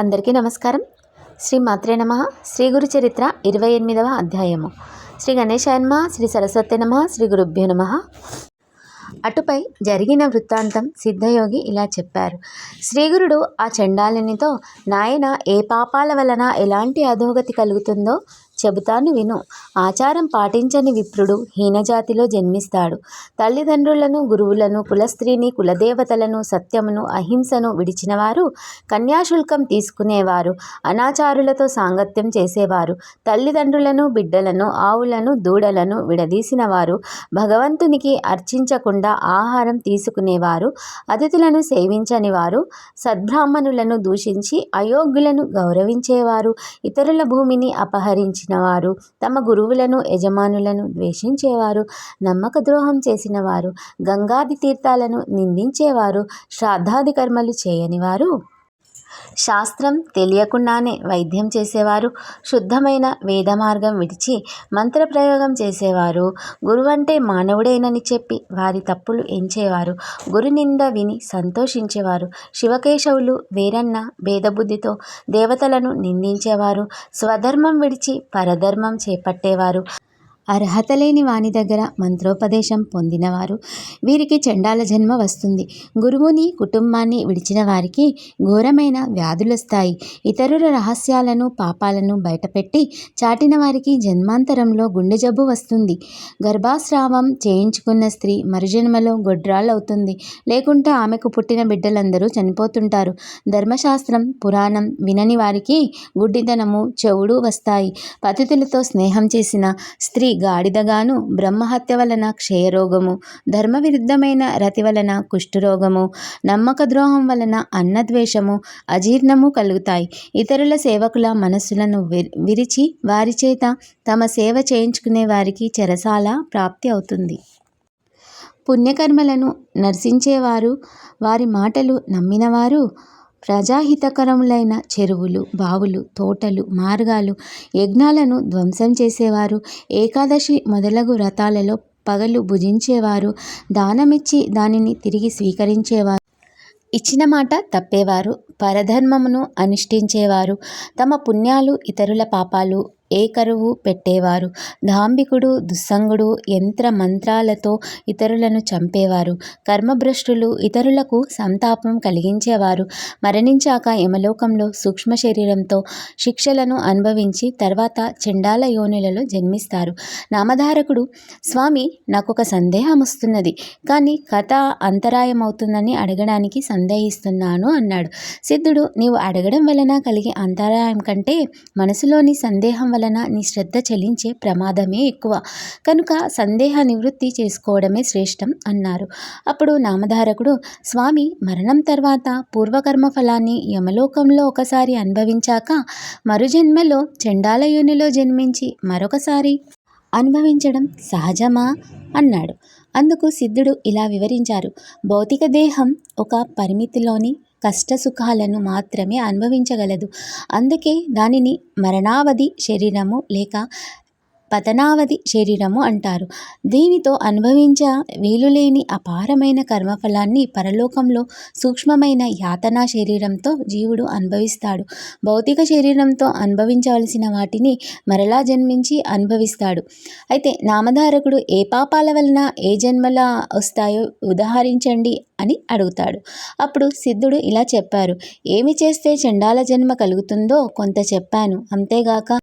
అందరికీ నమస్కారం. శ్రీ మాత్రే నమ. శ్రీ గురు చరిత్ర ఇరవై ఎనిమిదవ అధ్యాయము. శ్రీ గణేశాయ నమ శ్రీ సరస్వతి నమ శ్రీ గురుభ్యో నమ. అటుపై జరిగిన వృత్తాంతం సిద్ధయోగి ఇలా చెప్పారు. శ్రీగురుడు ఆ చండాలినితో నాయన ఏ పాపాల వలన ఎలాంటి అధోగతి కలుగుతుందో చెబుతాను విను. ఆచారం పాటించని విప్రుడు హీనజాతిలో జన్మిస్తాడు. తల్లిదండ్రులను గురువులను కులస్త్రీని కులదేవతలను సత్యమును అహింసను విడిచినవారు కన్యాశుల్కం తీసుకునేవారు అనాచారులతో సాంగత్యం చేసేవారు తల్లిదండ్రులను బిడ్డలను ఆవులను దూడలను విడదీసినవారు భగవంతునికి అర్చించకుండా ఆహారం తీసుకునేవారు అతిథులను సేవించని వారు సద్బ్రాహ్మణులను దూషించి అయోగ్యులను గౌరవించేవారు ఇతరుల భూమిని అపహరించి వారు తమ గురువులను యజమానులను ద్వేషించేవారు నమ్మక ద్రోహం చేసినవారు గంగాది తీర్థాలను నిందించేవారు శ్రాద్ధాది కర్మలు చేయనివారు. శాస్త్రం తెలియకుండానే వైద్యం చేసేవారు శుద్ధమైన వేద మార్గం విడిచి మంత్రప్రయోగం చేసేవారు. గురువంటే మానవుడేనని చెప్పి వారి తప్పులు ఎంచేవారు గురు నింద విని సంతోషించేవారు. శివకేశవులు వేరన్న భేదబుద్ధితో దేవతలను నిందించేవారు. స్వధర్మం విడిచి పరధర్మం చేపట్టేవారు. అర్హత లేని వాని దగ్గర మంత్రోపదేశం పొందినవారు. వీరికి చండాల జన్మ వస్తుంది. గురువుని కుటుంబాన్ని విడిచిన వారికి ఘోరమైన వ్యాధులొస్తాయి. ఇతరుల రహస్యాలను పాపాలను బయటపెట్టి చాటిన వారికి జన్మాంతరంలో గుండె జబ్బు వస్తుంది. గర్భాస్రావం చేయించుకున్న స్త్రీ మరుజన్మలో గొడ్రాళ్ళవుతుంది. లేకుంటే ఆమెకు పుట్టిన బిడ్డలందరూ చనిపోతుంటారు. ధర్మశాస్త్రం పురాణం వినని వారికి గుడ్డితనము చెవుడు వస్తాయి. పతితులతో స్నేహం చేసిన స్త్రీ గాడిదగాను బ్రహ్మహత్య వలన క్షయరోగము ధర్మవిరుద్ధమైన రతి వలన కుష్ఠరోగము నమ్మక ద్రోహం వలన అన్నద్వేషము అజీర్ణము కలుగుతాయి. ఇతరుల సేవకుల మనస్సులను విరిచి వారి చేత తమ సేవ చేయించుకునే వారికి చెరసాల ప్రాప్తి అవుతుంది. పుణ్యకర్మలను నర్శించేవారు వారి మాటలు నమ్మినవారు ప్రజాహితకరములైన చెరువులు బావులు తోటలు మార్గాలు యజ్ఞాలను ధ్వంసం చేసేవారు. ఏకాదశి మొదలగు వ్రతాలలో పగలు భుజించేవారు. దానమిచ్చి దానిని తిరిగి స్వీకరించేవారు. ఇచ్చిన మాట తప్పేవారు. పరధర్మమును అనుష్ఠించేవారు. తమ పుణ్యాలు ఇతరుల పాపాలు ఏ కరువు పెట్టేవారు. ధాంబికుడు దుస్సంగుడు యంత్ర మంత్రాలతో ఇతరులను చంపేవారు. కర్మభ్రష్టులు ఇతరులకు సంతాపం కలిగించేవారు. మరణించాక యమలోకంలో సూక్ష్మ శరీరంతో శిక్షలను అనుభవించి తర్వాత చండాల యోనులలో జన్మిస్తారు. నామధారకుడు స్వామి నాకు ఒక సందేహం వస్తున్నది కానీ కథ అంతరాయం అవుతుందని అడగడానికి సందేహిస్తున్నాను అన్నాడు. సిద్ధుడు నీవు అడగడం వలన కలిగే అంతరాయం కంటే మనసులోని సందేహం వలన నీ శ్రద్ధ చెలించే ప్రమాదమే ఎక్కువ. కనుక సందేహ నివృత్తి చేసుకోవడమే శ్రేష్టం అన్నారు. అప్పుడు నామధారకుడు స్వామి మరణం తర్వాత పూర్వకర్మ ఫలాన్ని యమలోకంలో ఒకసారి అనుభవించాక మరుజన్మలో చండాలయోనిలో జన్మించి మరొకసారి అనుభవించడం సహజమా? అన్నాడు. అందుకు సిద్ధుడు ఇలా వివరించారు. భౌతిక దేహం ఒక పరిమితిలోని కష్ట సుఖాలను మాత్రమే అనుభవించగలదు. అందుకే దానిని మరణావధి శరీరము లేక పతనావధి శరీరము అంటారు. దీనితో అనుభవించ వీలులేని అపారమైన కర్మఫలాన్ని పరలోకంలో సూక్ష్మమైన యాతనా శరీరంతో జీవుడు అనుభవిస్తాడు. భౌతిక శరీరంతో అనుభవించవలసిన వాటిని మరలా జన్మించి అనుభవిస్తాడు. అయితే నామధారకుడు ఏ పాపాల వలన ఏ జన్మల వస్తాయో ఉదాహరించండి అని అడుగుతాడు. అప్పుడు సిద్ధుడు ఇలా చెప్పారు. ఏమి చేస్తే చండాల జన్మ కలుగుతుందో కొంత చెప్పాను. అంతేగాక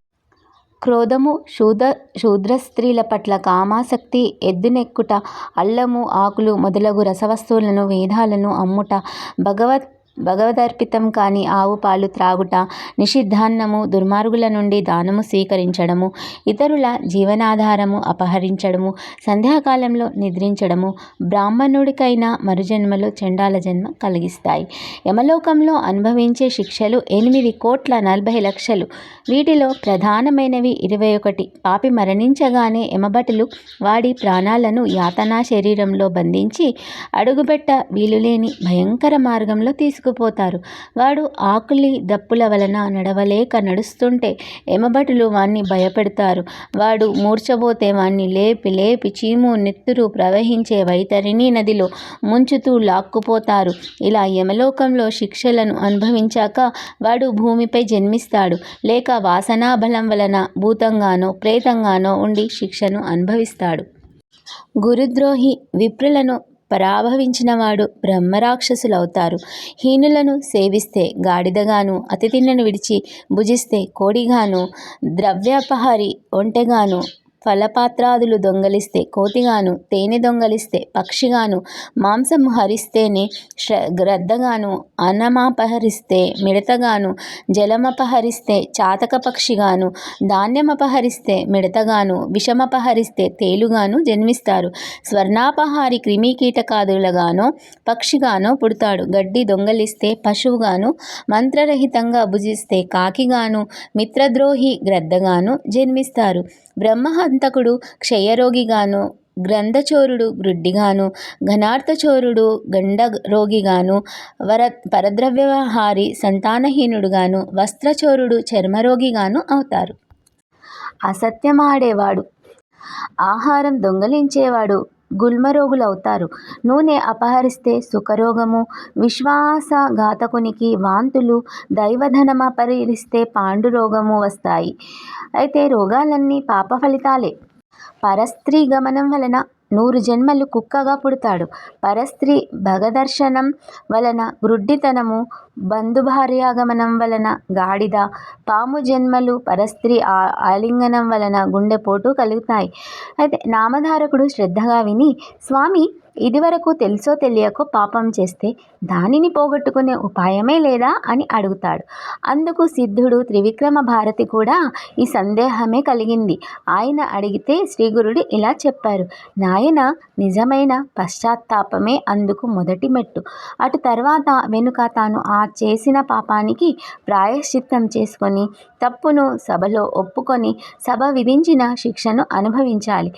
క్రోధము శూద శూద్ర స్త్రీల పట్ల కామాసక్తి ఎద్దునెక్కుట అల్లము ఆకులు మొదలగు రసవస్తువులను వేదాలను అమ్ముట భగవత్ భగవదర్పితం కాని ఆవు పాలు త్రాగుట నిషిద్ధాన్నము దుర్మార్గుల నుండి దానము స్వీకరించడము ఇతరుల జీవనాధారము అపహరించడము సంధ్యాకాలంలో నిద్రించడము బ్రాహ్మణుడికైనా మరుజన్మలో చండాల జన్మ కలిగిస్తాయి. యమలోకంలో అనుభవించే శిక్షలు ఎనిమిది కోట్ల నలభై లక్షలు. వీటిలో ప్రధానమైనవి ఇరవై ఒకటి. పాపి మరణించగానే యమభటులు వాడి ప్రాణాలను యాతనా శరీరంలో బంధించి అడుగుబెట్ట వీలులేని భయంకర మార్గంలో తీసుకు తీసుకుపోతారు వాడు ఆకులి దప్పుల వలన నడవలేక నడుస్తుంటే ఎమబటులు వాణ్ణి భయపెడతారు. వాడు మూర్చబోతే వాణ్ణి లేపి లేపి చీము నెత్తురు ప్రవహించే వైతరిణి నదిలో ముంచుతూ లాక్కుపోతారు. ఇలా యమలోకంలో శిక్షలను అనుభవించాక వాడు భూమిపై జన్మిస్తాడు. లేక వాసనా బలం వలన భూతంగానో ప్రేతంగానో ఉండి శిక్షను అనుభవిస్తాడు. గురుద్రోహి విప్రులను పరాభవించినవాడు బ్రహ్మరాక్షసులవుతారు. హీనులను సేవిస్తే గాడిదగాను అతిథిలను విడిచి భుజిస్తే కోడిగాను ద్రవ్యాపహారి ఒంటెగాను ఫలపాత్రాదులు దొంగలిస్తే కోతిగాను తేనె దొంగలిస్తే పక్షిగాను మాంసం హరిస్తేనే శ్ర గ్రద్దగాను అన్నమాపహరిస్తే మిడతగాను జలమపహరిస్తే చాతక పక్షిగాను ధాన్యమపహరిస్తే మిడతగాను విషమపహరిస్తే తేలుగాను జన్మిస్తారు. స్వర్ణాపహారి క్రిమికీటకాదులగానో పక్షిగానో పుడతాడు. గడ్డి దొంగలిస్తే పశువుగాను మంత్రరహితంగా భుజిస్తే కాకిగాను మిత్రద్రోహి గ్రద్దగాను జన్మిస్తారు. బ్రహ్మ బ్రహ్మహంతకుడు క్షయరోగిగాను గ్రంథచోరుడు గ్రుడ్డిగాను ఘనార్థచోరుడు గండ రోగిగాను వర పరద్రవ్యహారి సంతానహీనుడుగాను వస్త్రచోరుడు చర్మరోగిగాను అవుతారు. అసత్యమాడేవాడు. ఆహారం దొంగలించేవాడు. గుల్మరోగులవుతారు. నూనె అపహరిస్తే సుఖరోగము విశ్వాసఘాతకునికి వాంతులు దైవధనమపహరిస్తే పాండురోగము వస్తాయి. అయితే రోగాలన్నీ పాప ఫలితాలే. పరస్త్రీ గమనం వలన నూరు జన్మలు కుక్కగా పుడతాడు. పరస్త్రీ భగదర్శనం వలన గ్రుడ్డితనము బంధుభార్యాగమనం వలన గాడిద పాము జన్మలు పరస్త్రీ ఆ ఆలింగనం వలన గుండెపోటు కలుగుతాయి. అయితే నామధారకుడు శ్రద్ధగా విని స్వామి ఇదివరకు తెలుసో తెలియకో పాపం చేస్తే దానిని పోగొట్టుకునే ఉపాయమే లేదా అని అడుగుతాడు. అందుకు సిద్ధుడు త్రివిక్రమ భారతి కూడా ఈ సందేహమే కలిగింది. ఆయన అడిగితే శ్రీగురుడు ఇలా చెప్పారు. నాయన నిజమైన పశ్చాత్తాపమే అందుకు మొదటి మెట్టు. అటు తర్వాత వెనుక తాను ఆ చేసిన పాపానికి ప్రాయశ్చిత్తం చేసుకొని తప్పును సభలో ఒప్పుకొని సభ విధించిన శిక్షను అనుభవించాలి.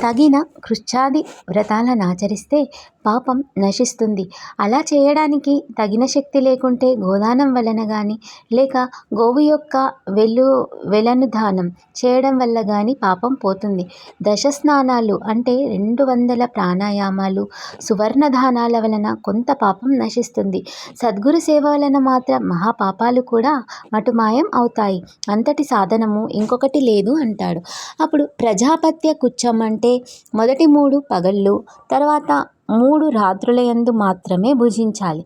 తగిన కృచ్ఛాది వ్రతాలను ఆచరిస్తే పాపం నశిస్తుంది. అలా చేయడానికి తగిన శక్తి లేకుంటే గోదానం వలన కానీ లేక గోవు యొక్క వెలు వెలను దానం చేయడం వల్ల కానీ పాపం పోతుంది. దశ స్నానాలు అంటే రెండు వందల ప్రాణాయామాలు సువర్ణ దానాల వలన కొంత పాపం నశిస్తుంది. సద్గురు సేవ వలన మాత్రం మహాపాపాలు కూడా మటుమాయం అవుతాయి. అంతటి సాధనము ఇంకొకటి లేదు అంటాడు. అప్పుడు ప్రజాపత్య కుచ్చం అంటే మొదటి మూడు పగళ్ళు తర్వాత మూడు రాత్రుల యందు మాత్రమే భుజించాలి.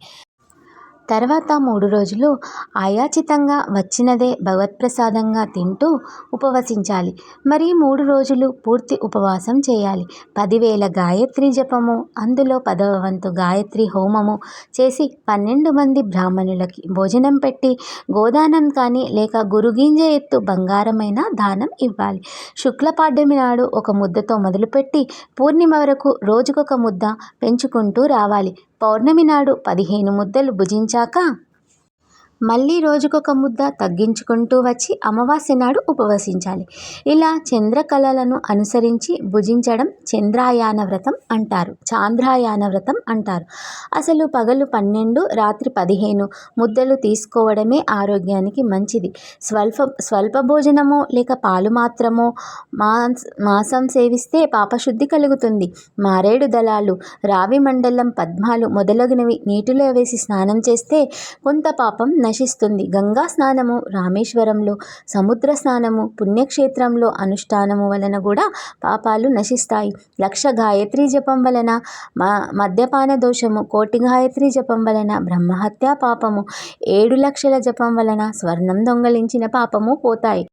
తర్వాత మూడు రోజులు ఆయాచితంగా వచ్చినదే భగవత్ప్రసాదంగా తింటూ ఉపవసించాలి. మరి మూడు రోజులు పూర్తి ఉపవాసం చేయాలి. పదివేల గాయత్రి జపము అందులో పదవ వంతు గాయత్రి హోమము చేసి పన్నెండు మంది బ్రాహ్మణులకి భోజనం పెట్టి గోదానం కానీ లేక గురుగింజ ఎత్తు బంగారమైన దానం ఇవ్వాలి. శుక్లపాడ్యమి నాడు ఒక ముద్దతో మొదలుపెట్టి పూర్ణిమ వరకు రోజుకొక ముద్ద పెంచుకుంటూ రావాలి. పౌర్ణమి నాడు పదిహేను ముద్దలు భుజించాక మళ్ళీ రోజుకొక ముద్ద తగ్గించుకుంటూ వచ్చి అమావాస్య నాడు ఉపవసించాలి. ఇలా చంద్రకళలను అనుసరించి భుజించడం చంద్రాయాన వ్రతం అంటారు. చాంద్రాయాన వ్రతం అంటారు. అసలు పగలు పన్నెండు రాత్రి పదిహేను ముద్దలు తీసుకోవడమే ఆరోగ్యానికి మంచిది. స్వల్ప స్వల్ప భోజనమో లేక పాలు మాత్రమో మాంస మాంసం సేవిస్తే పాపశుద్ధి కలుగుతుంది. మారేడు దళాలు రావి మండలం పద్మాలు మొదలగునవి నీటిలో వేసి స్నానం చేస్తే కొంత పాపం నశిస్తుంది. గంగా స్నానము రామేశ్వరంలో సముద్ర స్నానము పుణ్యక్షేత్రంలో అనుష్ఠానము వలన కూడా పాపాలు నశిస్తాయి. లక్ష గాయత్రి జపం వలన మద్యపాన దోషము కోటి గాయత్రి జపం వలన బ్రహ్మహత్య పాపము ఏడు లక్షల జపం వలన స్వర్ణం దొంగలించిన పాపము పోతాయి.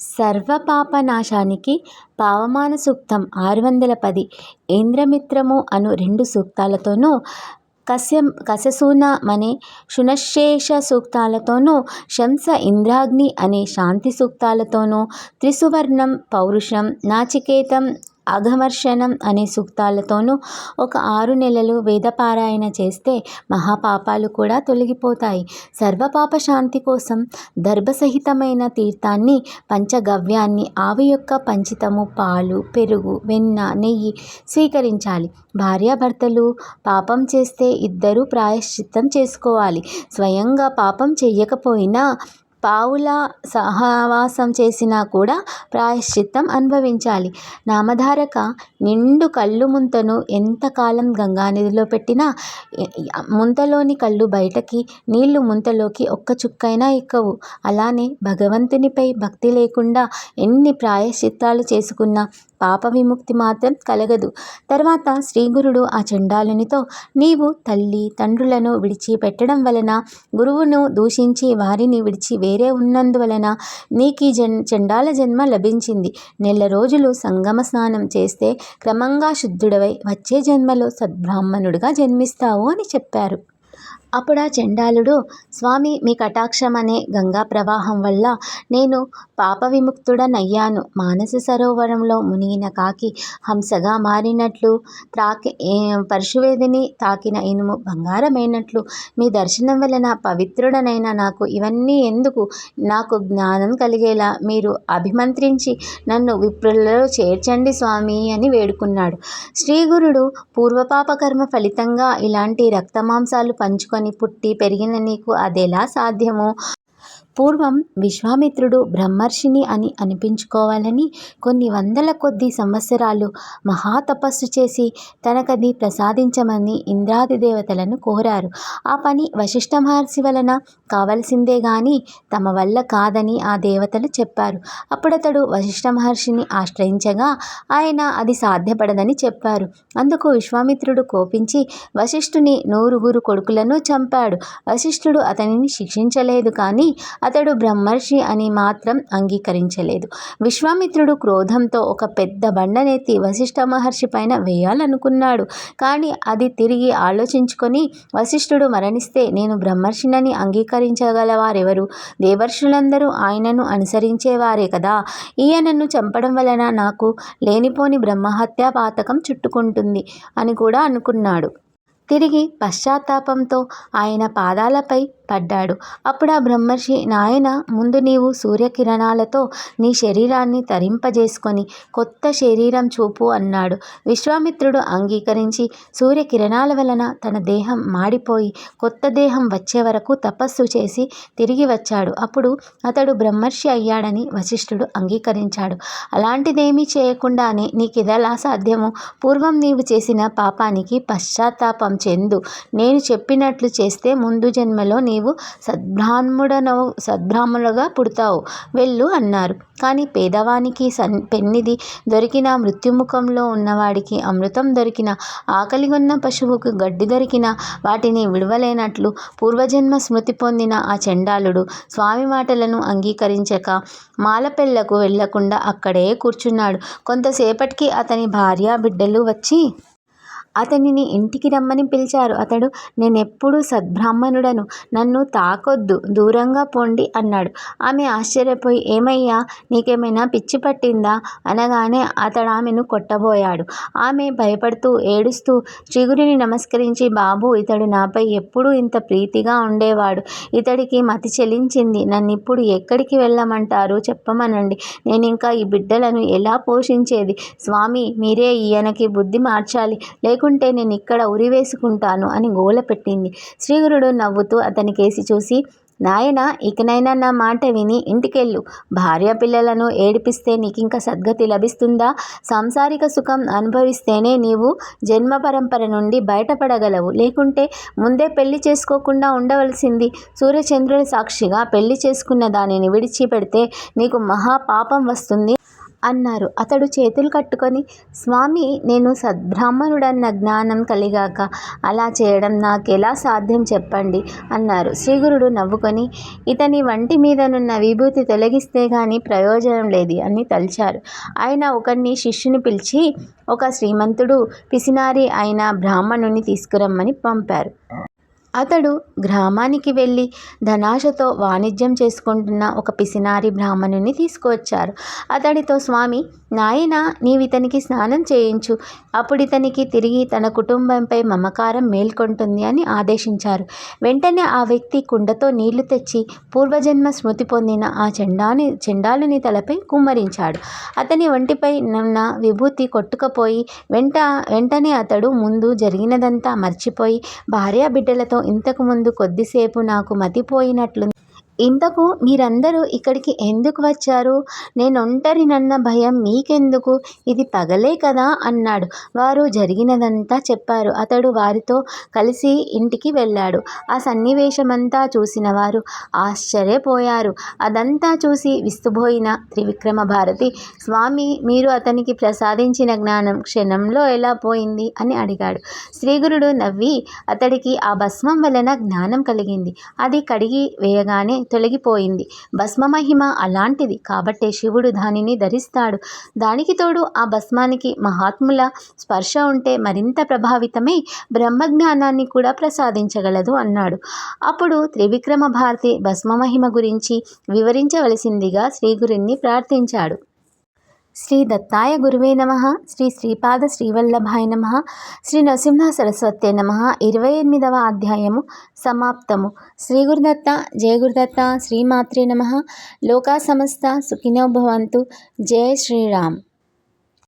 సర్వపాపనాశానికి పావమాన సూక్తం ఆరు వందల పది. ఇంద్రమిత్రము అను రెండు సూక్తాలతోనూ కశ్యం కశసూనమనే శునశేష సూక్తాలతోనూ శంస ఇంద్రాగ్ని అనే శాంతి సూక్తాలతోనూ త్రిసువర్ణం పౌరుషం నాచికేతం అఘమర్షణం అనే సూక్తాలతోనూ ఒక ఆరు నెలలు వేదపారాయణ చేస్తే మహాపాపాలు కూడా తొలగిపోతాయి. సర్వపాప శాంతి కోసం దర్భసహితమైన తీర్థాన్ని పంచగవ్యాన్ని ఆవి యొక్క పంచితము పాలు పెరుగు వెన్న నెయ్యి స్వీకరించాలి. భార్యాభర్తలు పాపం చేస్తే ఇద్దరూ ప్రాయశ్చిత్తం చేసుకోవాలి. స్వయంగా పాపం చెయ్యకపోయినా పావుల సహవాసం చేసినా కూడా ప్రాయశ్చిత్తం అనుభవించాలి. నామధారక నిండు కళ్ళు ముంతను ఎంతకాలం గంగానదిలో పెట్టినా ముంతలోని కళ్ళు బయటకి నీళ్ళు ముంతలోకి ఒక్క చుక్కైనా ఎక్కవు. అలానే భగవంతునిపై భక్తి లేకుండా ఎన్ని ప్రాయశ్చిత్తాలు చేసుకున్నా పాప విముక్తి మాత్రం కలగదు. తర్వాత శ్రీగురుడు ఆ చండాలునితో నీవు తల్లి తండ్రులను విడిచి పెట్టడం వలన గురువును దూషించి వారిని విడిచి వేరే ఉన్నందువలన నీకు ఈ జన్ చండాల జన్మ లభించింది. నెల రోజులు సంగమ స్నానం చేస్తే క్రమంగా శుద్ధుడవై వచ్చే జన్మలో సద్బ్రాహ్మణుడిగా జన్మిస్తావు అని చెప్పారు. అప్పుడు ఆ చండాలుడు స్వామి మీ కటాక్షం అనే గంగా ప్రవాహం వల్ల నేను పాప విముక్తుడనయ్యాను మానస సరోవరంలో మునిగిన కాకి హంసగా మారినట్లు త్రాకి పరశువేదిని తాకిన ఇనుము బంగారమైనట్లు మీ దర్శనం వలన పవిత్రుడనైన నాకు ఇవన్నీ ఎందుకు? నాకు జ్ఞానం కలిగేలా మీరు అభిమంత్రించి నన్ను విప్రులలో చేర్చండి స్వామి అని వేడుకున్నాడు. శ్రీగురుడు పూర్వపాపకర్మ ఫలితంగా ఇలాంటి రక్తమాంసాలు పంచుకొని పుట్టి పెరిగిన నీకు అదెలా సాధ్యమో? పూర్వం విశ్వామిత్రుడు బ్రహ్మర్షిని అని అనిపించుకోవాలని కొన్ని వందల కొద్ది సంవత్సరాలు మహాతపస్సు చేసి తనకది ప్రసాదించమని ఇంద్రాది దేవతలను కోరారు. ఆ పని వశిష్ఠ మహర్షి వలన కావలసిందే గాని తమ వల్ల కాదని ఆ దేవతలు చెప్పారు. అప్పుడతడు వశిష్ఠ మహర్షిని ఆశ్రయించగా ఆయన అది సాధ్యపడదని చెప్పారు. అందుకు విశ్వామిత్రుడు కోపించి వశిష్ఠుని నూరుగురు కొడుకులను చంపాడు. వశిష్ఠుడు అతనిని శిక్షించలేదు కానీ అతడు బ్రహ్మర్షి అని మాత్రం అంగీకరించలేదు. విశ్వామిత్రుడు క్రోధంతో ఒక పెద్ద బండనెత్తి వశిష్ఠ మహర్షి పైన వేయాలనుకున్నాడు. కానీ అది తిరిగి ఆలోచించుకొని వశిష్ఠుడు మరణిస్తే నేను బ్రహ్మర్షినని అంగీకరించగలవారెవరు? దేవర్షులందరూ ఆయనను అనుసరించేవారే కదా. ఈయనను చంపడం వలన నాకు లేనిపోని బ్రహ్మహత్యా పాతకం చుట్టుకుంటుంది అని కూడా అనుకున్నాడు. తిరిగి పశ్చాత్తాపంతో ఆయన పాదాలపై పడ్డాడు. అప్పుడు ఆ బ్రహ్మర్షి నాయన ముందు నీవు సూర్యకిరణాలతో నీ శరీరాన్ని తరింపజేసుకొని కొత్త శరీరం చూపు అన్నాడు. విశ్వామిత్రుడు అంగీకరించి సూర్యకిరణాల వలన తన దేహం మాడిపోయి కొత్త దేహం వచ్చే వరకు తపస్సు చేసి తిరిగి వచ్చాడు. అప్పుడు అతడు బ్రహ్మర్షి అయ్యాడని వశిష్ఠుడు అంగీకరించాడు. అలాంటిదేమీ చేయకుండానే నీకిదలా సాధ్యము. పూర్వం నీవు చేసిన పాపానికి పశ్చాత్తాపం చెందు. నేను చెప్పినట్లు చేస్తే ముందు జన్మలో నీవు సద్బ్రాహ్మణుడనవు సద్బ్రాహ్మణులుగా పుడతావు వెళ్ళు అన్నారు. కానీ పేదవానికి సన్ పెన్నిది దొరికిన మృత్యుముఖంలో ఉన్నవాడికి అమృతం దొరికిన ఆకలిగొన్న పశువుకు గడ్డి దొరికిన వాటిని విడవలేనట్లు పూర్వజన్మ స్మృతి పొందిన ఆ చండాలుడు స్వామి మాటలను అంగీకరించక మాలపెళ్ళకు వెళ్ళకుండా అక్కడే కూర్చున్నాడు. కొంతసేపటికి అతని భార్య బిడ్డలు వచ్చి అతనిని ఇంటికి రమ్మని పిలిచారు. అతడు నేనెప్పుడూ సద్బ్రాహ్మణుడను. నన్ను తాకొద్దు. దూరంగా పోండి అన్నాడు. ఆమె ఆశ్చర్యపోయి ఏమయ్యా నీకేమైనా పిచ్చి పట్టిందా? అనగానే అతడు ఆమెను కొట్టబోయాడు. ఆమె భయపడుతూ ఏడుస్తూ చిగురిని నమస్కరించి బాబు ఇతడు నాపై ఎప్పుడూ ఇంత ప్రీతిగా ఉండేవాడు. ఇతడికి మతి చెలించింది. నన్ను ఇప్పుడు ఎక్కడికి వెళ్ళమంటారు? చెప్పమనండి. నేను ఇంకా ఈ బిడ్డలను ఎలా పోషించేది? స్వామి మీరే ఈయనకి బుద్ధి మార్చాలి. లేక లేకుంటే నేను ఇక్కడ ఉరివేసుకుంటాను అని గోల పెట్టింది. శ్రీగురుడు నవ్వుతూ అతని కేసి చూసి నాయన ఇకనైనా నా మాట విని ఇంటికెళ్ళు. భార్య పిల్లలను ఏడిపిస్తే నీకింక సద్గతి లభిస్తుందా? సాంసారిక సుఖం అనుభవిస్తేనే నీవు జన్మ పరంపర నుండి బయటపడగలవు. లేకుంటే ముందే పెళ్ళి చేసుకోకుండా ఉండవలసింది. సూర్యచంద్రుల సాక్షిగా పెళ్ళి చేసుకున్న దానిని విడిచిపెడితే నీకు మహా పాపం వస్తుంది. అన్నారు. అతడు చేతులు కట్టుకొని స్వామి నేను సద్బ్రాహ్మణుడన్న జ్ఞానం కలిగాక అలా చేయడం నాకెలా సాధ్యం చెప్పండి అన్నారు. శ్రీగురుడు నవ్వుకొని ఇతని వంటి మీదనున్న విభూతి తొలగిస్తే గాని ప్రయోజనం లేదు అని తలిచారు. ఆయన ఒకరిని శిష్యుని పిలిచి ఒక శ్రీమంతుడు పిసినారి అయిన బ్రాహ్మణుని తీసుకురమ్మని పంపారు. అతడు గ్రామానికి వెళ్ళి ధనాశతో వాణిజ్యం చేసుకుంటున్న ఒక పిసినారి బ్రాహ్మణుని తీసుకువచ్చారు. అతడితో స్వామి నాయన నీవితనికి స్నానం చేయించు. అప్పుడు ఇతనికి తిరిగి తన కుటుంబంపై మమకారం మేల్కొంటుంది అని ఆదేశించారు. వెంటనే ఆ వ్యక్తి కుండతో నీళ్ళు తెచ్చి పూర్వజన్మ స్మృతి పొందిన ఆ చెండాని చెండాలుని తలపై కుమ్మరించాడు. అతని ఒంటిపై ఉన్న విభూతి కొట్టుకపోయి వెంట వెంటనే అతడు ముందు జరిగినదంతా మర్చిపోయి భార్యా ఇంతకుముందు ఇంతకు ముందు కొద్దిసేపు నాకు మతిపోయినట్లు ఇంతకు మీరందరూ ఇక్కడికి ఎందుకు వచ్చారు? నేను ఒంటరినన్న భయం మీకెందుకు? ఇది పగలే కదా అన్నాడు. వారు జరిగినదంతా చెప్పారు. అతడు వారితో కలిసి ఇంటికి వెళ్ళాడు. ఆ సన్నివేశమంతా చూసిన వారు ఆశ్చర్యపోయారు. అదంతా చూసి విస్తుబోయిన త్రివిక్రమ భారతి స్వామి మీరు అతనికి ప్రసాదించిన జ్ఞానం క్షణంలో ఎలా పోయింది? అని అడిగాడు. శ్రీగురుడు నవ్వి అతడికి ఆ భస్మం వలన జ్ఞానం కలిగింది. అది కడిగి వేయగానే తొలగిపోయింది. భస్మ మహిమ అలాంటిది. కాబట్టే శివుడు దానిని ధరిస్తాడు. దానికి తోడు ఆ భస్మానికి మహాత్ముల స్పర్శ ఉంటే మరింత ప్రభావితమై బ్రహ్మజ్ఞానాన్ని కూడా ప్రసాదించగలదు అన్నాడు. అప్పుడు త్రివిక్రమ భారతి భస్మ మహిమ గురించి వివరించవలసిందిగా శ్రీగురిని ప్రార్థించాడు. శ్రీ దత్తాయ గురువే నమ. శ్రీ శ్రీపాద శ్రీవల్లభాయ నమ. శ్రీ నరసింహ సరస్వతే నమ. ఇరవై ఎనిమిదవ అధ్యాయము సమాప్తము. శ్రీ గురుదత్త జయ గురుదత్త శ్రీమాత్రే నమ. లోకా సమస్త సుఖినో భవంతు. జయ శ్రీరామ్.